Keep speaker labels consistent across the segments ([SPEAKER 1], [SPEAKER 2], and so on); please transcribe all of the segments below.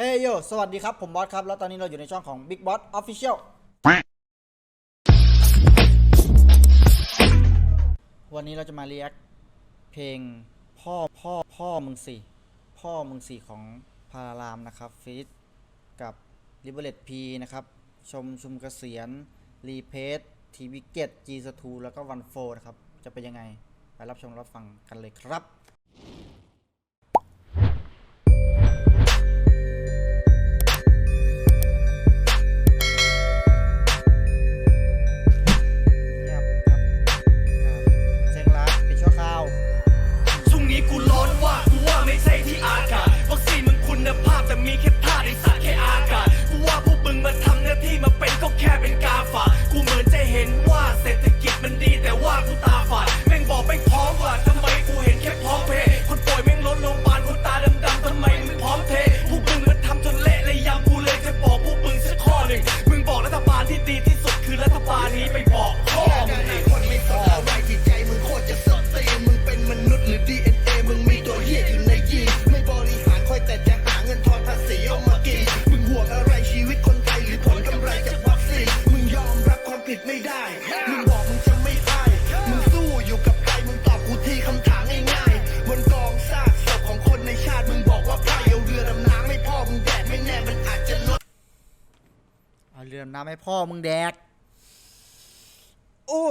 [SPEAKER 1] เฮ้ยโย สวัสดีครับ ผมบอสครับ แล้วตอนนี้เราอยู่ในช่องของ Big Boss Official วันนี้เราจะมาเรียกเพลงพ่อพ่อพ่อมึงสี่พ่อมึงสี่ของพารารามนะครับฟีดกับ l i b e r a t P นะครับ ชมชุมเกษียณรีเพสทีวิเกตจีสทูแล้วก็วันโฟนะครับ จะเป็นยังไง ไปรับชมรับฟังกันเลยครับ เอา
[SPEAKER 2] เรือดำน้ำ
[SPEAKER 3] ให้พ่อมึงแด
[SPEAKER 1] ก โอ้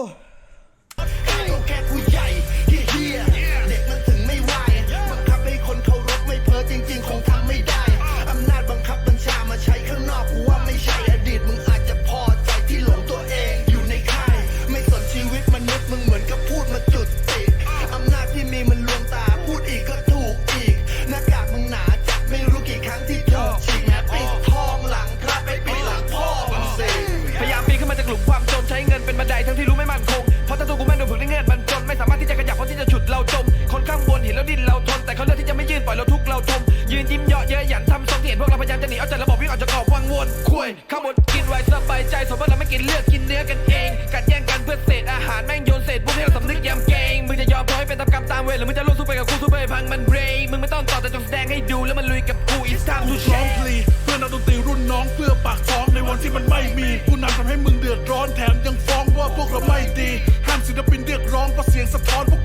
[SPEAKER 3] ราทุก
[SPEAKER 2] ข์เราทมยืนยิ้มเยาะเย้ยหยันทำทรงที่เห็นพวกเราพยายามจะหนีเอาจากระบบวิ่งออกจากกรอบวังวนคุยข้างบนกินไว้สบายใจส่วนพวกเราไม่กินเลือกกินเนื้อกันเองกัดแย่งกันเพื่อเศษอาหารแม่งโยนเศษพวกให้เราสำนึกยำเกรงมึงจะยอมพอให้เป็นตามกรรมตามเวรหรือมึงจะร่วมสู้ไปกับกูสู้ไปพังมันเบรย์มึงไม่ต้องต่อแต่จงแสดงให้ดูแล้วมันลุยกับกู it's time to
[SPEAKER 4] ร้อง
[SPEAKER 2] change
[SPEAKER 4] เพลงเพื่อนนักดนตรีรุ่นน้องเพื่อปากท้องในวันที่มันไม่มีผู้นำทำให้มึงเดือดร้อนแถมยังฟ้องว่าพวกเราไม่ดีห้ามศิลปินเรียกร้องเพราะเสียงสะท้อนพวก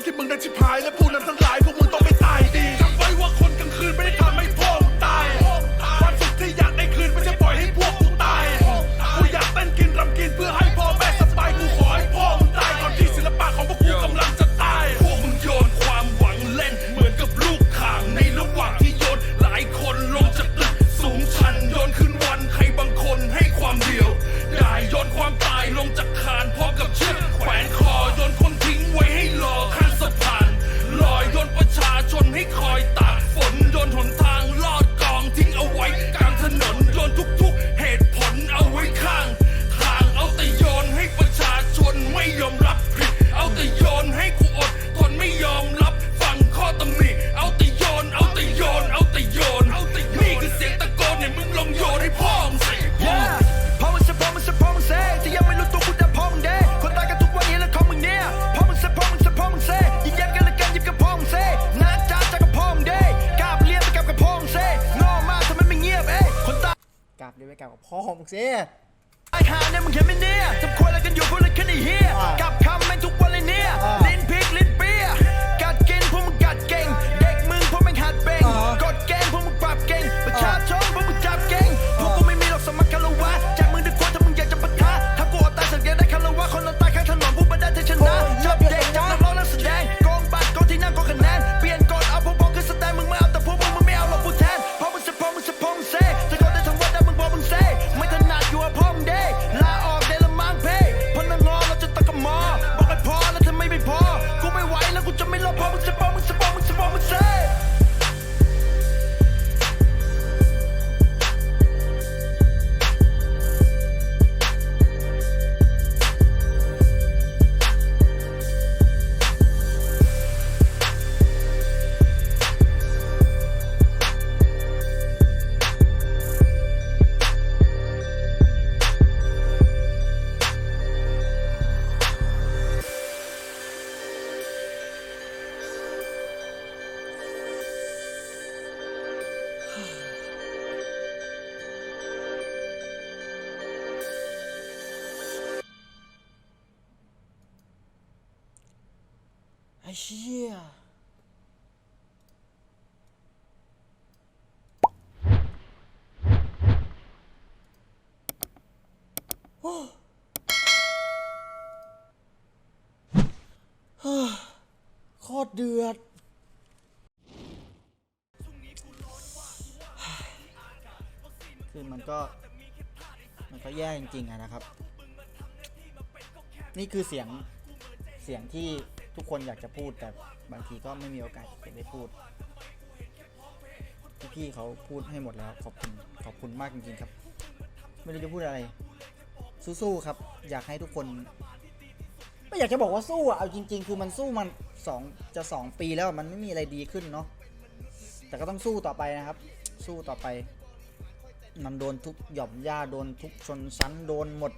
[SPEAKER 4] วันที่มึงได้ชิบหายและผู้นำทั้งหลายพวกมึงต้องไม่ตายดีจำไว้ว่าคนกลางคืนไม่ได้ทำให้พ่อมึงตายความสุขที่อยากได้คืนไม่ใช่ปล่อยให้พวกกูตายกูอยากเต้นกินรำกินเพื่อให้พ่อแม่สบายกูขอให้พ่อมึงตายก่อนที่ศิลปะของพวกกูกำลังจะตาย พวกมึงโยนความหวังเล่นเหมือนกับลูกข่างในระหว่างที่โยนหลายคนลงจากตึกสูงชันโยนขึ้นวันใครบางคนให้ความเดียวได้โยนความตายลงจากคานพร้อมกับเชื พ่อมึงสิ
[SPEAKER 5] Yeah พ่อมึงเสพ่อมึงเสพ่อมึงเสที่ยังไม่รู้ตัวกูจะพ่อมึงเด้คนตายกันทุกวันนี้แล้วของมึงเนี่ยพ่อมึงเสพ่อมึงเสพ่อมึงเสยิงยันกันและกันยิบกับพ่อมึงเสนะจ้าจ้ากับพ่อมึงเด้กล้าไปเรียนไปกับกับพ่อมึงเสงอมากทำไมไม่เงียบเอ้ยคนตาย
[SPEAKER 1] กราบเรียนไปกราบกับพ่อมึงสิ
[SPEAKER 5] ไอ้หาเนี่ยมึงเห็นไหมเนี่ยทำควยอะไรกันอยู่พวกเลยขึ้นไอ้เหี้ย
[SPEAKER 1] อ่า
[SPEAKER 5] กับคำแม่งทุกวันเลยเนี่ย
[SPEAKER 1] อ่า
[SPEAKER 5] ลิ้นพริกลิ้น
[SPEAKER 1] อ้
[SPEAKER 5] เชี่ยโอ้เฮ้
[SPEAKER 3] อโคตรเดือดคือมันก็ มันก็แย่จริงๆนะครับ นี่คือเสียงเสียงที่ ทุกคนอยากจะพูดแต่บางทีก็ไม่มีโอกาสจะได้พูด พี่ๆเขาพูดให้หมดแล้ว ขอบคุณขอบคุณมากจริงๆครับ ไม่รู้จะพูดอะไร สู้ๆครับ อยากให้ทุกคน ไม่อยากจะบอกว่าสู้อะเอาจริง ๆ คือมันสู้มันสองจะสองปีแล้วมันไม่มีอะไรดีขึ้นเนาะแต่ก็ต้องสู้ต่อไปนะครับ สู้ต่อไปมันโดนทุกหย่อมหญ้าโดนทุกชนชั้นโดนหมด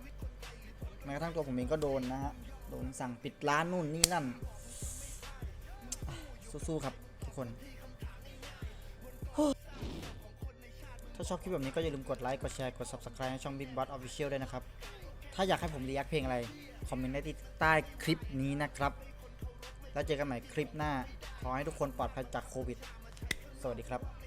[SPEAKER 3] แม้กระทั่งตัวผมเองก็โดนนะฮะ โดนสั่งปิดร้านนู่นนี่นั่น สู้ๆครับทุกคน ถ้าชอบคลิปแบบนี้ก็อย่าลืมกดไลค์ กดแชร์ กด subscribe ให้ช่อง Big Boss Official ด้วยนะครับ ถ้าอยากให้ผมรีแอคเพลงอะไร คอมเมนต์ได้ที่ใต้คลิปนี้นะครับ แล้วเจอกันใหม่คลิปหน้า ขอให้ทุกคนปลอดภัยจากโควิด สวัสดีครับ